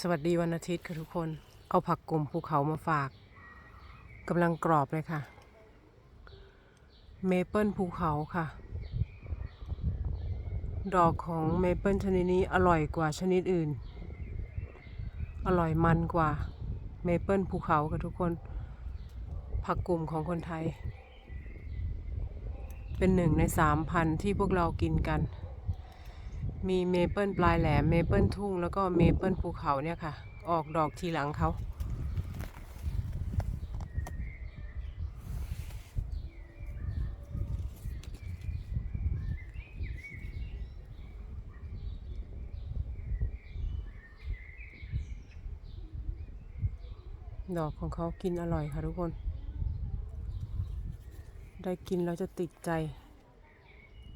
สวัสดีวันอาทิตย์ค่ะทุกคน เอาผักกลุ่มภูเขามาฝากกำลังกรอบเลยค่ะ เมเปิลภูเขาค่ะ ดอกของเมเปิลชนิดนี้อร่อยกว่าชนิดอื่น อร่อยมันกว่าเมเปิลภูเขาค่ะทุกคน ผักกลุ่มของคนไทย เป็นหนึ่งในสามพันที่พวกเรากินกัน มีเมเปิลปลายแหลม เมเปิลทุ่ง แล้วก็เมเปิลภูเขาเนี่ยค่ะ ออกดอกทีหลังเขาดอกของเขากินอร่อยค่ะทุกคน ได้กินแล้วจะติดใจ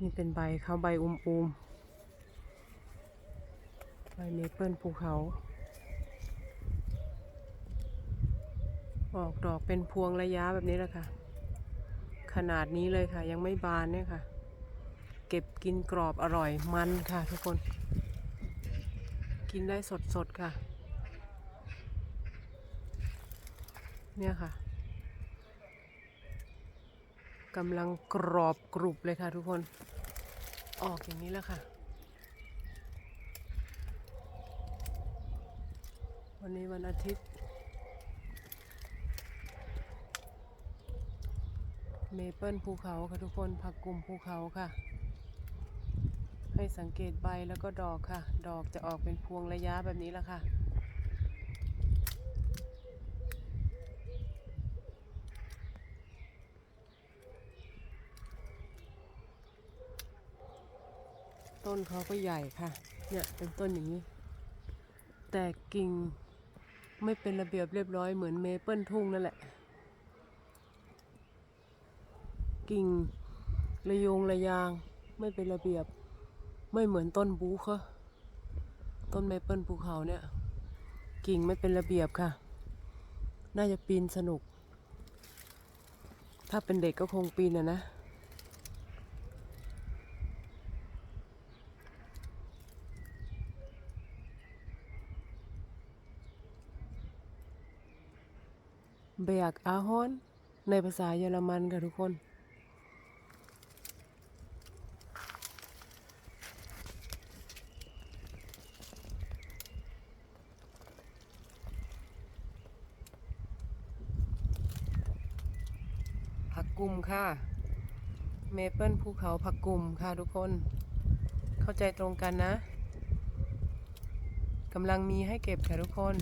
นี่เป็นใบเขาใบอุ้มๆ ใบเมเปิลภูเขา ออกดอกเป็นพวงระยะแบบนี้แหละค่ะ ขนาดนี้เลยค่ะ ยังไม่บานเนี่ยค่ะ เก็บกินกรอบอร่อยมันค่ะทุกคน กินได้สดๆค่ะ เนี่ยค่ะกำลังกรอบกรุบเลยค่ะทุกคน ออกอย่างนี้แล้วค่ะ วันนี้วันอาทิตย์ เมเปิลภูเขาค่ะทุกคนผักกลุ่มภูเขาค่ะ ให้สังเกตใบแล้วก็ดอกค่ะ ดอกจะออกเป็นพวงระยะแบบนี้แล้วค่ะต้นเขาก็ใหญ่ค่ะ เนี่ยเป็นต้นอย่างนี้ แต่กิ่ง ไม่เป็นระเบียบเรียบร้อยเหมือนเมเปิลทุ่งนั่นแหละ กิ่งระยงระยาง ไม่เป็นระเบียบ ไม่เหมือนต้นบูคะต้นเมเปิลภูเขาเนี่ย กิ่งไม่เป็นระเบียบค่ะ น่าจะปีนสนุก ถ้าเป็นเด็กก็คงปีนอะนะ เบียกอาฮอนในภาษาเยอรมันค่ะทุกคน ผักกุมค่ะ เมเปิลภูเขาผักกุมค่ะทุกคน เข้าใจตรงกันนะกำลังมีให้เก็บค่ะทุกคน